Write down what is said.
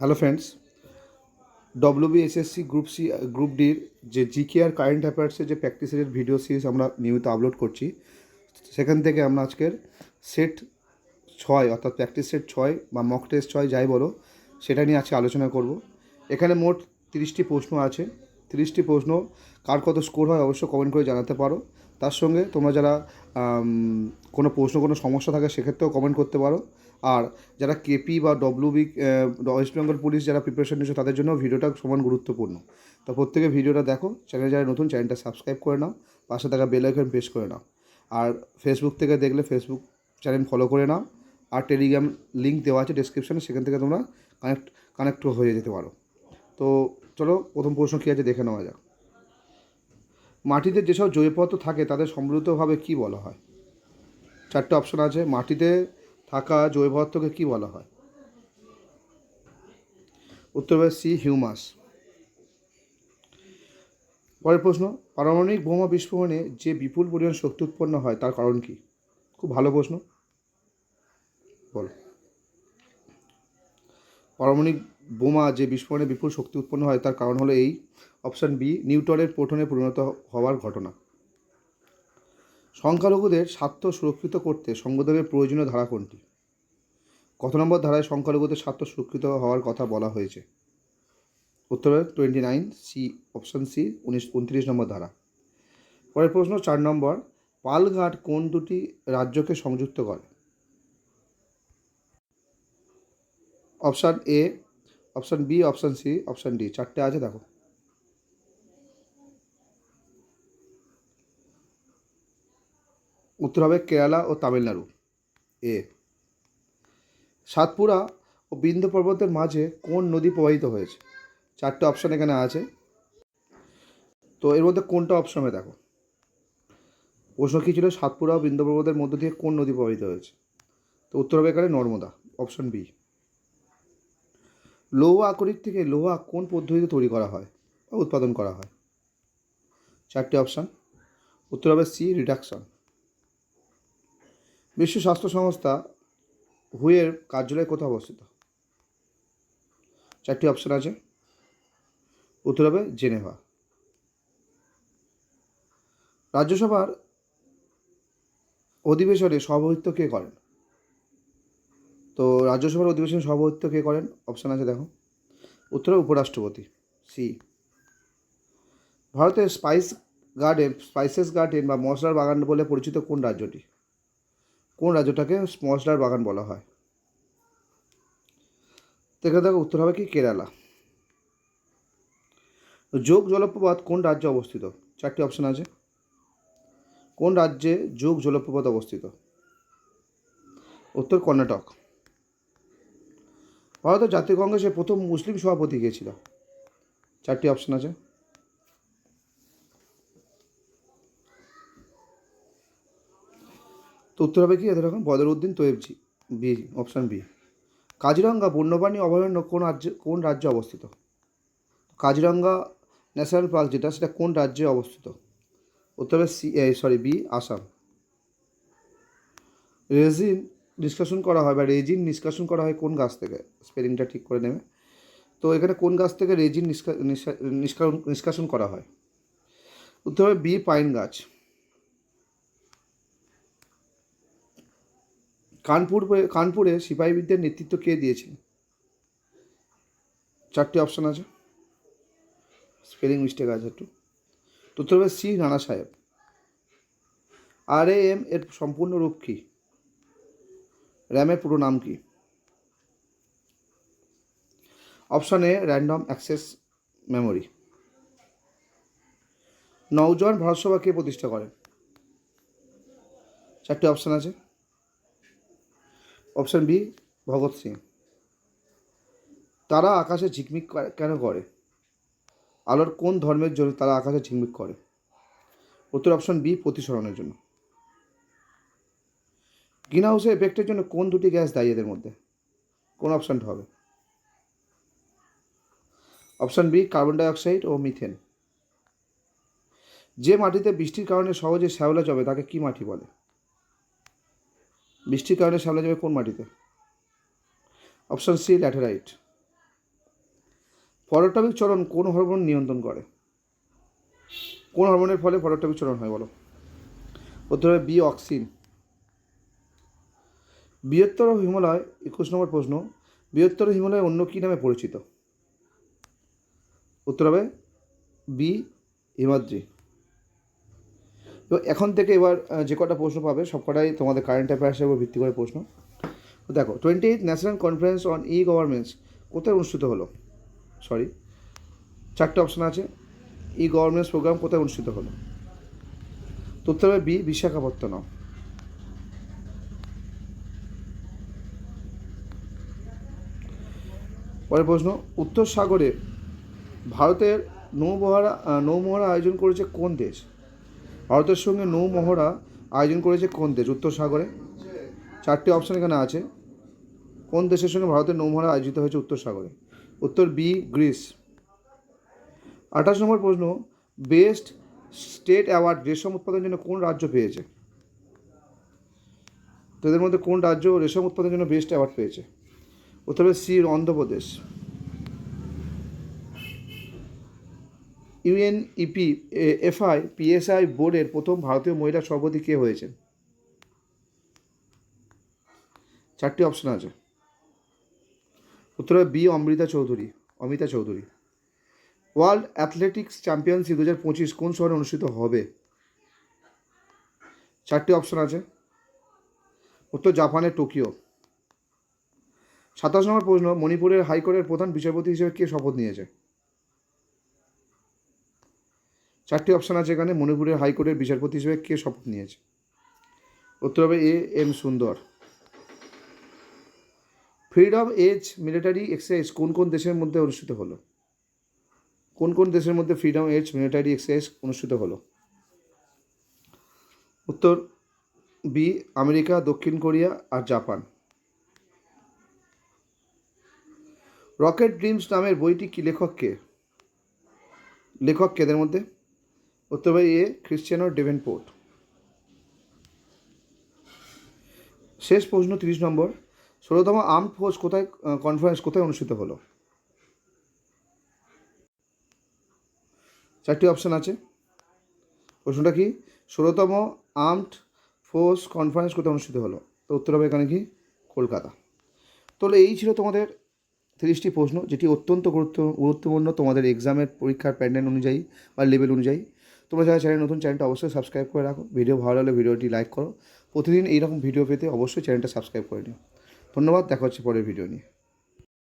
Hello friends WBSSC group C group ডির যে GK আর current অ্যাফেয়ার্সের যে প্র্যাকটিসের ভিডিও সিরিজ আমরা নিয়মিত আপলোড করছি, সেখান থেকে আমরা আজকের সেট ছয়, অর্থাৎ প্র্যাকটিস সেট ছয় বা মক টেস্ট ছয় যাই বলো, সেটা নিয়ে আজকে আলোচনা করব। এখানে মোট তিরিশটি প্রশ্ন আছে। তিরিশটি প্রশ্ন, কার কত স্কোর হয় অবশ্যই কমেন্ট করে জানাতে পারো। তার সঙ্গে তোমরা যারা কোনো প্রশ্ন, কোনো সমস্যা থাকে সেক্ষেত্রেও কমেন্ট করতে পারো। আর যারা কেপি বা ডব্লিউবি ওয়েস্ট বেঙ্গল পুলিশ যারা প্রিপারেশন নিচ্ছে তাদের জন্য ভিডিওটা সমান গুরুত্বপূর্ণ। তো প্রত্যেকে ভিডিওটা দেখো চ্যানেল যারা নতুন চ্যানেলটা সাবস্ক্রাইব করে নাও, পাশে থাকা বেল আইকন প্রেস করে নাও। আর ফেসবুক থেকে দেখলে ফেসবুক চ্যানেল ফলো করে নাও, আর টেলিগ্রাম লিঙ্ক দেওয়া আছে ডিসক্রিপশনে সেখান থেকে তোমরা কানেক্ট কানেক্ট হয়ে যেতে পারো। তো চলো, প্রথম প্রশ্ন কী আছে দেখে নেওয়া যাক। মাটিতে যেসব জৈব পদার্থ থাকে, তাদের সমৃদ্ধভাবে কী বলা হয়? চারটে অপশন আছে, মাটিতে থাকা জৈব পদার্থকে কী বলা হয়? উত্তর হবে সি, হিউমাস। পরের প্রশ্ন, পারমাণবিক বোমা বিস্ফোরণে যে বিপুল পরিমাণ শক্তি উৎপন্ন হয়, তার কারণ কি? খুব ভালো প্রশ্ন। বল। পারমাণবিক বোমা যে বিস্ফোরণে বিপুল শক্তি উৎপন্ন হয়, তার কারণ হলো এই অপশান বি, নিউটনের প্রোটনে পরিণত হওয়ার ঘটনা। সংখ্যালঘুদের স্বার্থ সুরক্ষিত করতে সংবিধানের প্রয়োজনীয় ধারা কোনটি? কত নম্বর ধারায় সংখ্যালঘুদের স্বার্থ সুরক্ষিত হওয়ার কথা বলা হয়েছে? উত্তর twenty nine C option C উনিশ, উনত্রিশ নম্বর ধারা। পরের প্রশ্ন চার নম্বর, পালঘাট কোন দুটি রাজ্যকে সংযুক্ত করে? Option A option B option C option D চারটে আছে দেখো। উত্তর হবে কেরালা ও তামিলনাড়ু। এ। সাতপুরা ও বিন্ধ্য পর্বতের মাঝে কোন নদী প্রবাহিত হয়েছে? চারটে অপশান এখানে আছে। তো এর মধ্যে কোনটা অপশনে দেখো। প্রশ্ন কী ছিল? সাতপুরা ও বিন্ধ্য পর্বতের মধ্য দিয়ে কোন নদী প্রবাহিত হয়েছে? তো উত্তর হবে এখানে নর্মদা অপশন বি লৌহ আকরিক থেকে লোহা কোন পদ্ধতিতে তৈরি করা হয় বা উৎপাদন করা হয়? চারটি অপশান উত্তর হবে সি রিডাকশন বিশ্ব স্বাস্থ্য সংস্থা হুয়ের কার্যালয় কোথায় অবস্থিত? চারটি অপশান আছে। উত্তর হবে জেনেভা। রাজ্যসভার অধিবেশনে সভাপতিত্ব কে করেন? তো রাজ্যসভার অধিবেশনে সভাপতিত্ব কে করেন? অপশান আছে দেখো। উত্তরে উপরাষ্ট্রপতি, সি। ভারতের স্পাইস গার্ডেন স্পাইসেস গার্ডেন বা মশলার বাগান বলে পরিচিত কোন রাজ্যটি? কোন রাজ্যটাকে মশলার বাগান বলা হয়? দেখে দেখো উত্তর হবে কি? কেরালা। যোগ জলপ্রপাত কোন রাজ্যে অবস্থিত? চারটি অপশন আছে। কোন রাজ্যে যোগ জলপ্রপাত অবস্থিত? উত্তর কর্ণাটক। ভারতের জাতীয় কংগ্রেসের প্রথম মুসলিম সভাপতি কে ছিল? চারটি অপশন আছে। তো উত্তর হবে কি এরকম Badruddin Tyabji B option B Kaziranga বন্যপ্রাণী অভয়ারণ্য কোন রাজ্যে কোন রাজ্যে অবস্থিত? কাজিরঙ্গা ন্যাশনাল পার্ক যেটা, সেটা কোন রাজ্যে অবস্থিত? উত্তর হবে C sorry B, Assam. Resin নিষ্কাশন করা হয় বা রেজিন নিষ্কাশন করা হয় কোন গাছ থেকে? স্পেলিংটা ঠিক করে নেবে। তো এখানে কোন গাছ থেকে রেজিন নিষ্কা- নিষ্কা- নিষ্কাশন নিষ্কাশন করা হয়? উত্তর হবে বি, পাইন গাছ। কানপুর কানপুরে সিপাহীবিদ্যার নেতৃত্ব কে দিয়েছেন চারটি অপশান আছে। স্পেলিং মিস্টেক আছে একটু। উত্তর হবে সি নানা সাহেব আর এম এর সম্পূর্ণ রূপ কী? র্যামের পুরো নাম কি? Option A random access memory নৌজন Bharat Sabha কে প্রতিষ্ঠা করেন? চারটি অপশান আছে। অপশান বি ভগৎ সিং তারা আকাশে ঝিকমিক কেন করে? আলোর কোন ধর্মের জন্য তারা আকাশে ঝিকমিক করে? উত্তর অপশান বি প্রতিসরণের জন্য। গ্রিন হাউসের এফেক্টের জন্য কোন দুটি গ্যাস দায়ী এদের মধ্যে? কোন অপশানটা হবে? অপশান বি কার্বন ডাইঅক্সাইড ও মিথেন যে মাটিতে বৃষ্টির কারণে সহজে শ্যাওলা জমে, তাকে কি মাটি বলে? বৃষ্টির কারণে শ্যাওলা জমে কোন মাটিতে? Option C, laterite. ফটোটপিক চলন কোন হরমোন নিয়ন্ত্রণ করে? কোন হরমোনের ফলে ফটোটপিক চলন হয়, বলো? উত্তর হবে বি, অক্সিন। বৃহত্তর হিমালয়, একুশ নম্বর প্রশ্ন, বৃহত্তর হিমালয় অন্য কী নামে পরিচিত? উত্তর হবে বি, হিমাদ্রি। তো এখন থেকে এবার যে কটা প্রশ্ন পাবে সব কটাই তোমাদের কারেন্ট অ্যাফেয়ার্সের উপর ভিত্তি করে প্রশ্ন। দেখো twenty eight national conference on e governments কোথায় অনুষ্ঠিত হলো? সরি চারটে অপশন আছে। ই গভর্নমেন্টস প্রোগ্রাম কোথায় অনুষ্ঠিত হলো? তো হবে বি, বিশাখাপত্তনম। পরের প্রশ্ন, উত্তর সাগরে ভারতের নৌমহড়া নৌমহড়া আয়োজন করেছে কোন দেশ? ভারতের সঙ্গে নৌ মহড়া আয়োজন করেছে কোন দেশ? উত্তর সাগরে। চারটি অপশন এখানে আছে। কোন দেশের সঙ্গে ভারতের নৌমহড়া আয়োজিত হয়েছে উত্তর সাগরে? উত্তর বি, গ্রিস। আঠাশ নম্বর প্রশ্ন, বেস্ট স্টেট অ্যাওয়ার্ড রেশম উৎপাদনের জন্য কোন রাজ্য পেয়েছে? তাদের মধ্যে কোন রাজ্য রেশম উৎপাদনের জন্য বেস্ট অ্যাওয়ার্ড পেয়েছে? উত্তর হবে সি, অন্ধ্রপ্রদেশ। ইউএনইপি এফআই পিএসআই বোর্ডের প্রথম ভারতীয় মহিলা সভাপতি কে হয়েছেন? চারটি অপশন আছে। উত্তর B Amrita Chaudhary, Amita Chaudhary. World athletics championship দু হাজার পঁচিশ কোন শহরে অনুষ্ঠিত হবে? চারটি অপশন আছে। উত্তর জাপানের টোকিও। সাতাশ নম্বর প্রশ্ন, মণিপুরের হাইকোর্টের প্রধান বিচারপতি হিসেবে কে শপথ নিয়েছে? চারটি অপশন আছে এখানে। মণিপুরের হাইকোর্টের বিচারপতি হিসেবে কে শপথ নিয়েছে? উত্তর হবে A, M Sundar. Freedom edge military exercise কোন কোন দেশের মধ্যে অনুষ্ঠিত হলো? কোন কোন দেশের মধ্যে ফ্রিডম এজ মিলিটারি এক্সারসাইজ অনুষ্ঠিত হলো? উত্তর বি, আমেরিকা, দক্ষিণ কোরিয়া আর জাপান। রকেট ড্রিমস নামের বইটি কি লেখককে লেখক কে মধ্যে উত্তর ভাই এ ক্রিশ্চিয়ানো ডেভেনপোর্ট শেষ প্রশ্ন তিরিশ নম্বর। ষোলোতম আর্মড ফোর্স কোথায় কনফারেন্স কোথায় অনুষ্ঠিত হলো? চারটি অপশান আছে। প্রশ্নটা কি? ষোলোতম আর্মড ফোর্স কনফারেন্স কোথায় অনুষ্ঠিত হলো? তো উত্তর হবে এখানে কি? কলকাতা। তাহলে এই ছিল তোমাদের তিরিশটি প্রশ্ন, যেটি অত্যন্ত গুরুত্ব, গুরুত্বপূর্ণ তোমাদের এক্সামের পরীক্ষার প্যান্ডেল অনুযায়ী বা লেভেল অনুযায়ী। তোমরা যারা চ্যানেল নতুন চ্যানেলটা অবশ্যই সাবস্ক্রাইব করে রাখো। ভিডিও ভালো লাগলে ভিডিওটি লাইক করো। প্রতিদিন এইরকম ভিডিও পেতে অবশ্যই চ্যানেলটা সাবস্ক্রাইব করে নিও। ধন্যবাদ, দেখা হচ্ছে পরের ভিডিও নিয়ে।